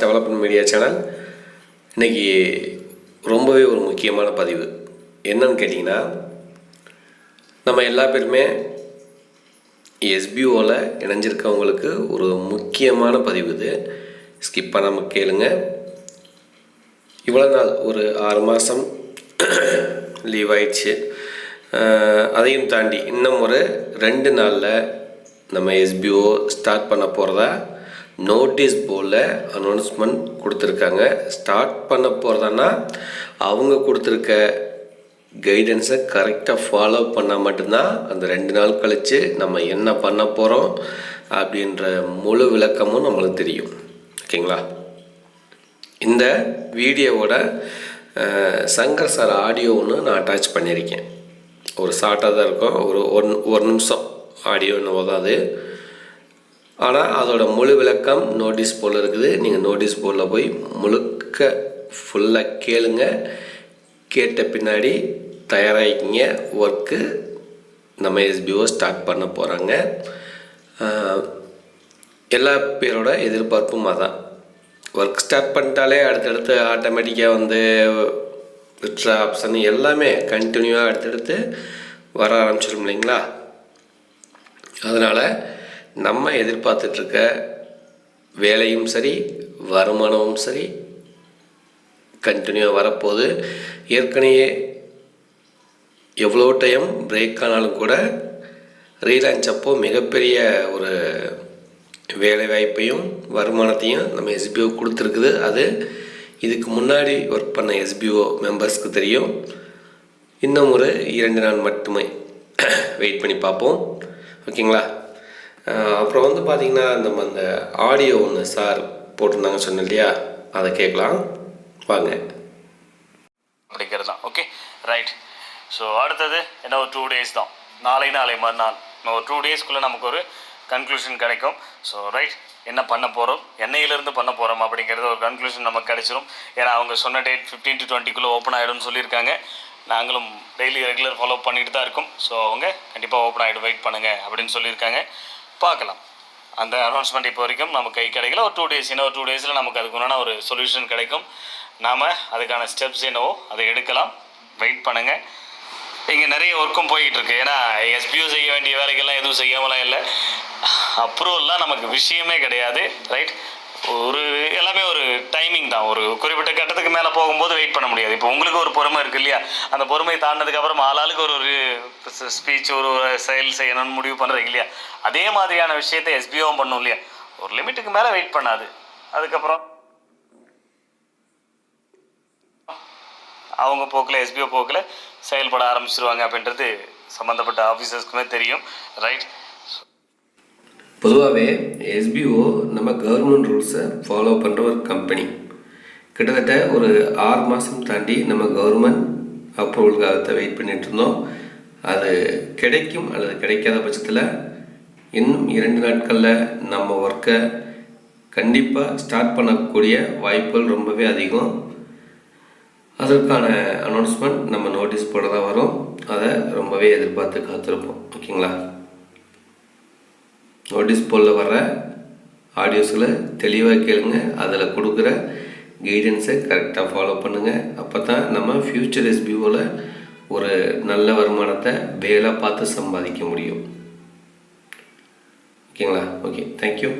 Development media channel. இன்றைக்கி ரொம்பவே ஒரு முக்கியமான பதிவு. என்னன்னு கேட்டிங்கன்னா நம்ம எல்லா பேருமே எஸ்பிஓவில் இணைஞ்சிருக்கவங்களுக்கு ஒரு முக்கியமான பதிவு இது. ஸ்கிப் பண்ணாமல் கேளுங்க. இவ்வளோ நாள் ஒரு ஆறு மாதம் லீவ் ஆயிடுச்சு. அதையும் தாண்டி இன்னும் ஒரு ரெண்டு நாளில் நம்ம எஸ்பிஓ ஸ்டார்ட் பண்ண போகிறதா நோட்டீஸ் போர்டில் அனௌன்ஸ்மெண்ட் கொடுத்துருக்காங்க. ஸ்டார்ட் பண்ண போகிறதான்னா அவங்க கொடுத்துருக்க கைடன்ஸை கரெக்டாக ஃபாலோ பண்ணால் மட்டும்தான் அந்த ரெண்டு நாள் கழித்து நம்ம என்ன பண்ண போகிறோம் அப்படின்ற முழு விளக்கமும் நம்மளுக்கு தெரியும். ஓகேங்களா? இந்த வீடியோவோட சங்கர் சார் ஆடியோ ஒன்று நான் அட்டாச் பண்ணியிருக்கேன். ஒரு ஷார்ட்டாக தான் இருக்கும். ஒரு ஒன் ஒரு நிமிஷம். ஆடியோ என்னவோ தான் அது. ஆனால் அதோட முழு விளக்கம் நோட்டீஸ் போர்டில் இருக்குது. நீங்கள் நோட்டீஸ் போர்டில் போய் முழுக்க ஃபுல்லாக கேளுங்க. கேட்ட பின்னாடி தயாராகிக்கிங்க. ஒர்க்கு நம்ம எஸ்பிஓ ஸ்டார்ட் பண்ண போகிறாங்க எல்லா பேரோட எதிர்பார்ப்பும் அதான். ஒர்க் ஸ்டார்ட் பண்ணிட்டாலே அடுத்தடுத்து ஆட்டோமேட்டிக்காக வந்து விட்ரா ஆப்ஷன் எல்லாமே கண்டினியூவாக அடுத்தடுத்து வர ஆரம்பிச்சிடும் இல்லைங்களா? அதனால் நம்ம எதிர்பார்த்துட்ருக்க வேலையும் சரி வருமானமும் சரி கண்டினியூவாக வரப்போகுது ஏற்கனவே எவ்வளோ டைம் பிரேக் ஆனாலும் கூட ரீலான்ச் அப்போ மிகப்பெரிய ஒரு வேலை வாய்ப்பையும் வருமானத்தையும் நம்ம எஸ்பிஓ கொடுத்துருக்குது. அது இதுக்கு முன்னாடி ஒர்க் பண்ண எஸ்பிஓ மெம்பர்ஸ்க்கு தெரியும். இன்னும் ஒரு இரண்டு நாள் மட்டுமே வெயிட் பண்ணி பார்ப்போம். ஓகேங்களா அப்புறம் வந்து பார்த்திங்கன்னா நம்ம அந்த ஆடியோ ஒன்று சார் போட்டிருந்தாங்க சொன்னேன் இல்லையா அதை கேட்கலாம். வாங்க. அப்படிங்கிறது தான் ஓகே ரைட் ஸோ அடுத்தது என்ன ஒரு டூ டேஸ் தான். நாளை நாளை மறுநாள். இன்னும் ஒரு டூ டேஸ்க்குள்ளே நமக்கு ஒரு கன்க்ளூஷன் கிடைக்கும். ஸோ ரைட் என்ன பண்ண போகிறோம் என்னையிலேருந்து பண்ண போகிறோம் அப்படிங்கிறது ஒரு கன்க்ளூஷன் நமக்கு கிடைச்சிரும். ஏன்னா அவங்க சொன்ன டேட் ஃபிஃப்டீன் டு டுவெண்ட்டிக்குள்ளே ஓப்பன் ஆகிடும்னு சொல்லியிருக்காங்க. நாங்களும் டெய்லி ரெகுலர் ஃபாலோ பண்ணிட்டு தான் இருக்கோம். ஸோ அவங்க கண்டிப்பாக ஓப்பன் ஆகிடும் வெயிட் பண்ணுங்கள் அப்படின்னு சொல்லியிருக்காங்க. பார்க்கலாம். அந்த அனௌன்ஸ்மெண்ட் இப்போ வரைக்கும் நம்ம கை கிடைக்கல. ஒரு டூ டேஸ் இன்னும் ஒரு டூ டேஸில் நமக்கு அதுக்கு உண்டான ஒரு சொல்யூஷன் கிடைக்கும். நாம் அதுக்கான ஸ்டெப்ஸ் என்னவோ அதை எடுக்கலாம். வெயிட் பண்ணுங்கள் இங்கே நிறைய ஒர்க்கும் போயிட்டுருக்கு ஏன்னா எஸ்பிஓ செய்ய வேண்டிய வேலைகள்லாம் எதுவும் செய்யாமலாம் இல்லை. அப்ரூவல்லாம் நமக்கு விஷயமே கிடையாது ரைட் ஒரு எல்லாமே ஒரு டைமிங் தான். ஒரு குறிப்பிட்ட கட்டத்துக்கு மேலே போகும்போது வெயிட் பண்ண முடியாது. இப்போ உங்களுக்கு ஒரு பொறுமை இருக்கு இல்லையா? அந்த பொறுமை தாண்டினதுக்கப்புறம் ஆளாளுக்கு ஒரு ஒரு ஸ்பீச் ஒரு ஒரு செயல் செய்யணும்னு முடிவு பண்ணுறீங்க இல்லையா? அதே மாதிரியான விஷயத்தை எஸ்பிஓவும் பண்ணும் இல்லையா? ஒரு லிமிட்டுக்கு மேலே வெயிட் பண்ணாது. அதுக்கப்புறம் அவங்க போக்கில் எஸ்பிஓ போக்கில் செயல்பட ஆரம்பிச்சிருவாங்க அப்படின்றது சம்மந்தப்பட்ட ஆஃபீஸர்ஸ்க்குமே தெரியும். ரைட் பொதுவாகவே எஸ்பிஓ நம்ம கவர்மெண்ட் ரூல்ஸை ஃபாலோ பண்ணுற ஒரு கம்பெனி கிட்டத்தட்ட ஒரு ஆறு மாதம் தாண்டி நம்ம கவர்மெண்ட் அப்ரூவலுக்காக வெயிட் பண்ணிகிட்டு இருந்தோம். அது கிடைக்கும் அல்லது கிடைக்காத பட்சத்தில் இன்னும் இரண்டு நாட்களில் நம்ம ஒர்க்கை கண்டிப்பாக ஸ்டார்ட் பண்ணக்கூடிய வாய்ப்புகள் ரொம்பவே அதிகம். அதற்கான அனௌன்ஸ்மெண்ட் நம்ம நோட்டீஸ் போட தான் வரும். அதை ரொம்பவே எதிர்பார்த்து காத்திருப்போம். ஓகேங்களா நோட்டீஸ் போர்டில் வர்ற ஆடியோஸில் தெளிவாக கேளுங்க. அதில் கொடுக்குற கைடன்ஸை கரெக்டாக ஃபாலோ பண்ணுங்கள் அப்போ தான் நம்ம ஃப்யூச்சர் எஸ்பிஓவில் ஒரு நல்ல வருமானத்தை வேலை பார்த்து சம்பாதிக்க முடியும். ஓகேங்களா? Okay thank you